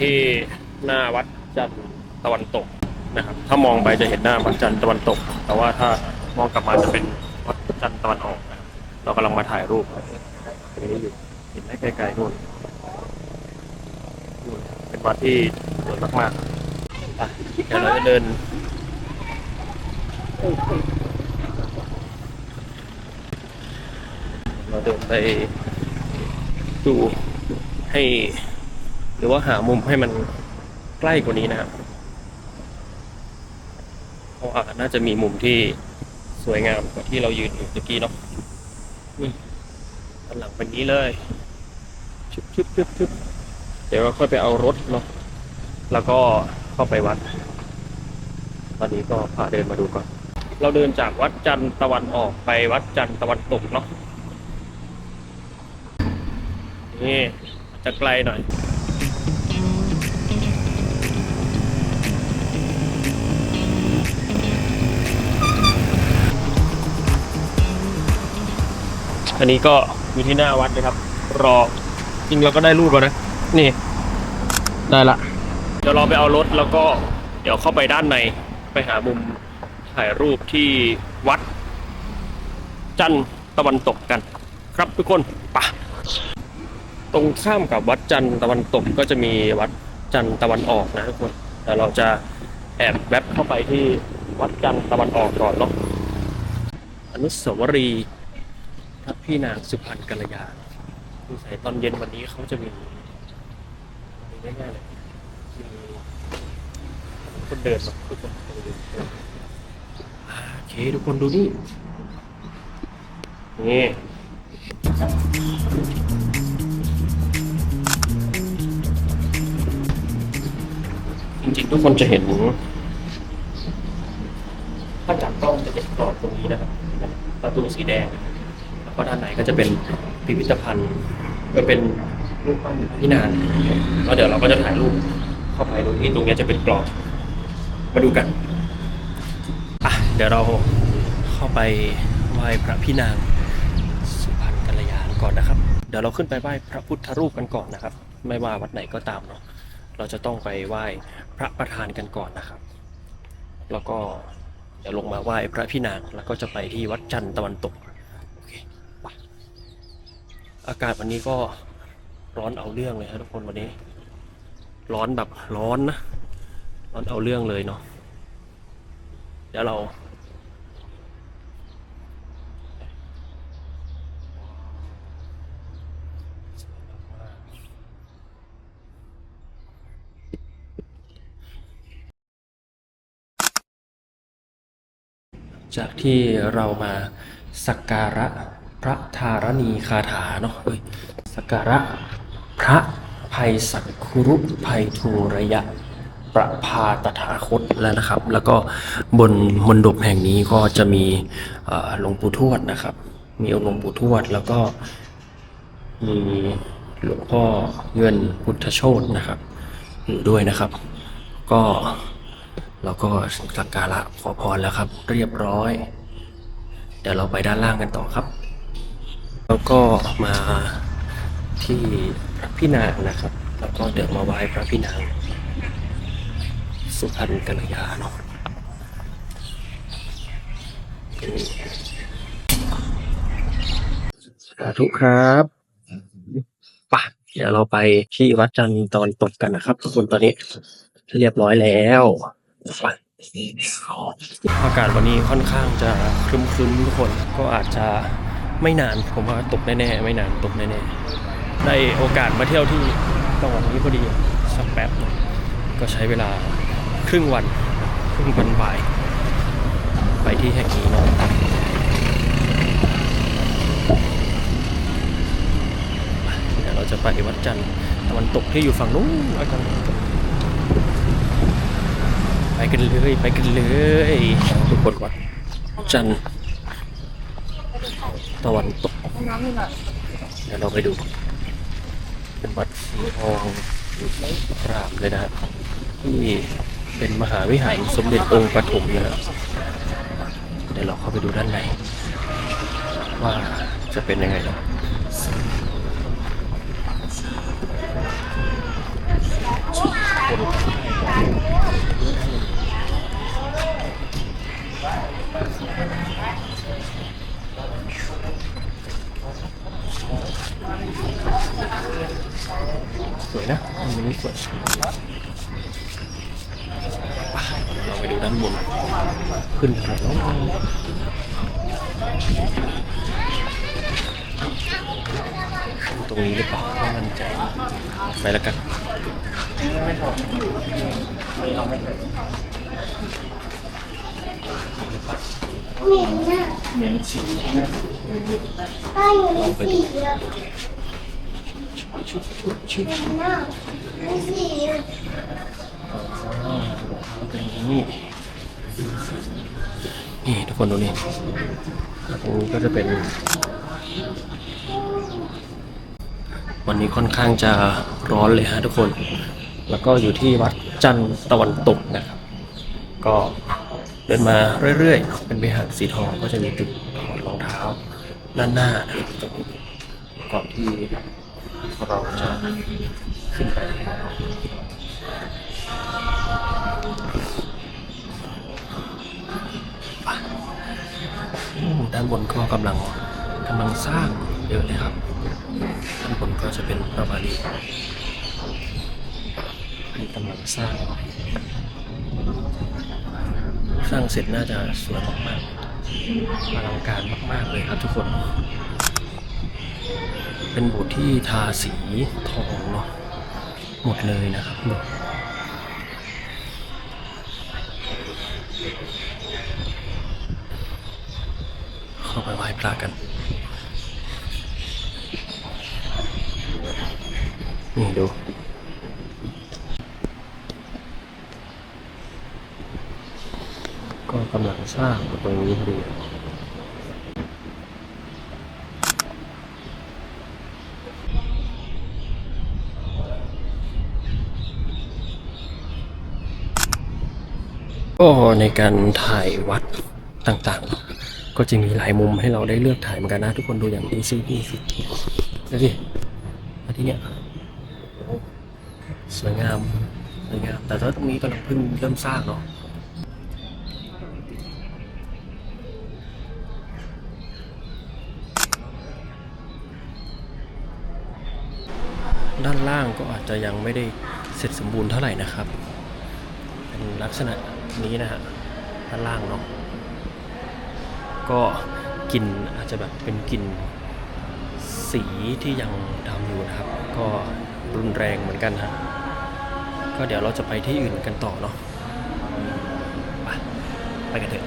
ที่หน้าวัดจันทร์ตะวันตกนะครับ ถ้ามองไปจะเห็นหน้าวัดจันทร์ตะวันตก แต่ว่าถ้ามองกลับมาจะเป็นวัดจันทร์ตะวันออกนะครับเรากำลังมาถ่ายรูปตรงนี้อยู่เห็นไหมไกลๆนู่นนู่นเป็นวัดที่สวยมากๆอะเดี๋ยวเราจะเดินเราเดินไปดูให้ หรือว่าหามุมให้มันใกล้กว่านี้นะครับเพราะว่าน่าจะมีมุมที่สวยงามกว่าที่เรายืนอยู่เมื่อกี้เนาะนี่ด้านหลังเป็นนี้เลยชึบชึบชึบชึบเดี๋ยวเราค่อยไปเอารถเนาะแล้วก็เข้าไปวัด ตอนนี้ก็พาเดินมาดูก่อน เราเดินจากวัดจันทร์ตะวันออกไปวัดจันทร์ตะวันตกเนาะนี่อาจจะไกลหน่อย อันนี้ก็อยู่ที่หน้าวัดนะครับ รอจริงเราก็ได้รูปแล้วนะ นี่ ได้ละ เดี๋ยวเราไปเอารถแล้วก็เดี๋ยวเข้าไปด้านในไปหามุมถ่ายรูปที่วัด จันทร์ตะวันตกกัน ครับทุกคนปะตรงข้ามกับวัดจันทร์ตะวันตกก็จะมีวัดจันทร์ตะวันออกนะทุกคนแต่เราจะแอบแวบเข้าไปที่วัดจันทร์ตะวันออกก่อนเนาะอนุสาวรีย์ พี่นางสุพรรณกัลยาดูใส่ตอนเย็นวันนี้เขาจะมีมีง่ายๆเลยมีคนเดินมาทุกคนโอเคทุกคนดูนี่นี่จริงๆทุกคนจะเห็นถ้าจับกล้องจะเห็นกรอบตรงนี้นะครับประตูสีแดง ก็ด้านในก็จะเป็นพิพิธภัณฑ์ก็เป็นรูปปั้นพี่นานแล้วเดี๋ยวเราก็จะถ่ายรูปเข้าไปตรงนี้ตรงนี้จะเป็นกรอบมาดูกันอะเดี๋ยวเราเข้าไปไหว้พระพี่นางสุพรรณกัลยาณก่อนนะครับ เดี๋ยวเราขึ้นไปไหว้พระพุทธรูปกันก่อนนะครับ ไม่ว่าวัดไหนก็ตามเนาะเราจะต้องไปไหว้พระประธานกันก่อนนะครับ แล้วก็เดี๋ยวลงมาไหว้พระพี่นางแล้วก็จะไปที่วัดจันทร์ตะวันตก อากาศวันนี้ก็ร้อนเอาเรื่องเลยครับทุกคนวันนี้ ร้อนแบบร้อนนะร้อนเอาเรื่องเลยเนาะเดี๋ยวเรา จากที่เรามาสักการะ พระธารณีคาถาเนาะเอ้ยสักการะพระภัยสักคุรุภัยทูระยะประพาตถาคตแล้วนะครับ แล้วก็บนมณฑปแห่งนี้ก็จะมีหลวงปู่ทวดนะครับ มีองค์หลวงปู่ทวดแล้วก็มีหลวงพ่อเงินพุทธโชตนะครับอยู่ด้วยนะครับ ก็เราก็สักการะขอพรแล้วครับ เรียบร้อย เดี๋ยวเราไปด้านล่างกันต่อครับ แล้วก็มาที่พระพี่นางนะครับ แล้วก็เดี๋ยวมาไหว้พระพี่นาง สุพรรณกัลยาเนาะสาธุครับป่ะเดี๋ยวเราไปที่วัดจันทร์ตอนตกกันนะครับ ทุกคนตอนนี้เรียบร้อยแล้วอากาศวันนี้ค่อนข้างจะครึ้มๆทุกคนก็อาจจะ ไม่นาน ผมว่าตกแน่ๆไม่นานตกแน่ๆได้โอกาสมาเที่ยวที่จังหวัดนี้พอดีสักแป๊บหนึ่งก็ใช้เวลาครึ่งวันครึ่งวันบ่าย ไปที่แห่งนี้เนาะเดี๋ยวเราจะไปวัดจันทร์ตะวันตกที่อยู่ฝั่งนู้นวัดจันทร์ไปกันเลย ไปกันเลยทุกคนวัดจันทร์ ตะวันตกเดี๋ยวเราไปดู เป็นวัดสีทองพรามเลยนะครับที่เป็นมหาวิหารสมเด็จองค์ปฐมนะครับเดี๋ยวเราเข้าไปดูด้านในว่าจะเป็นยังไงนาะสวยนะอันนี้สวย เราไปดูด้านบน ขึ้นขนาดนั้นตรงนี้หรือเปล่าไม่มั่นใจไปแล้วกันเหม็นน่ะเหม็นสีป้าอยู่ในสีอะชุบชุบชุบเหม็นน่ะในสีอะอ๋อเป็นอย่างนี้ นี่ทุกคนดูนี่ตรงนี้ก็จะเป็น วันนี้ค่อนข้างจะร้อนเลยฮะทุกคน แล้วก็อยู่ที่วัดจันทร์ตะวันตกนะครับ ก็เดินมาเรื่อยๆ เป็นวิหารสีทองก็จะมีจุดถอดรองเท้าด้านหน้านะครับตรงนี้ก่อนที่เราจะขึ้นไป ด้านบนก็กำลังกำลังสร้างเยอะเลยครับ ด้านบนก็จะเป็นประมาณนี้นี่กำลังสร้าง สร้างเสร็จน่าจะสวยมากๆอลังการมาก ๆ เลยครับทุกคน เป็นโบสถ์ที่ทาสีทองเนาะหมดเลยนะครับ เข้าไปไหว้พระกันนี่ดูก็กำลังสร้างตรงนี้ดีก็ในการถ่ายวัดต่างๆ ก็จะมีหลายมุมให้เราได้เลือกถ่ายเหมือนกันนะทุกคนดูอย่างนี้สินี่สิดูสิมาที่เนี้ยสวยงามสวยงาม แต่ถ้าตรงนี้กำลังเพิ่งเริ่มสร้างเนาะด้านล่างก็อาจจะยังไม่ได้เสร็จสมบูรณ์เท่าไหร่นะครับ เป็นลักษณะนี้นะฮะด้านล่างเนาะ ก็กลิ่นอาจจะแบบเป็นกลิ่นสีที่ยังดำอยู่นะครับ ก็รุนแรงเหมือนกันฮะก็เดี๋ยวเราจะไปที่อื่นกันต่อเนาะไปไปกันเถอะ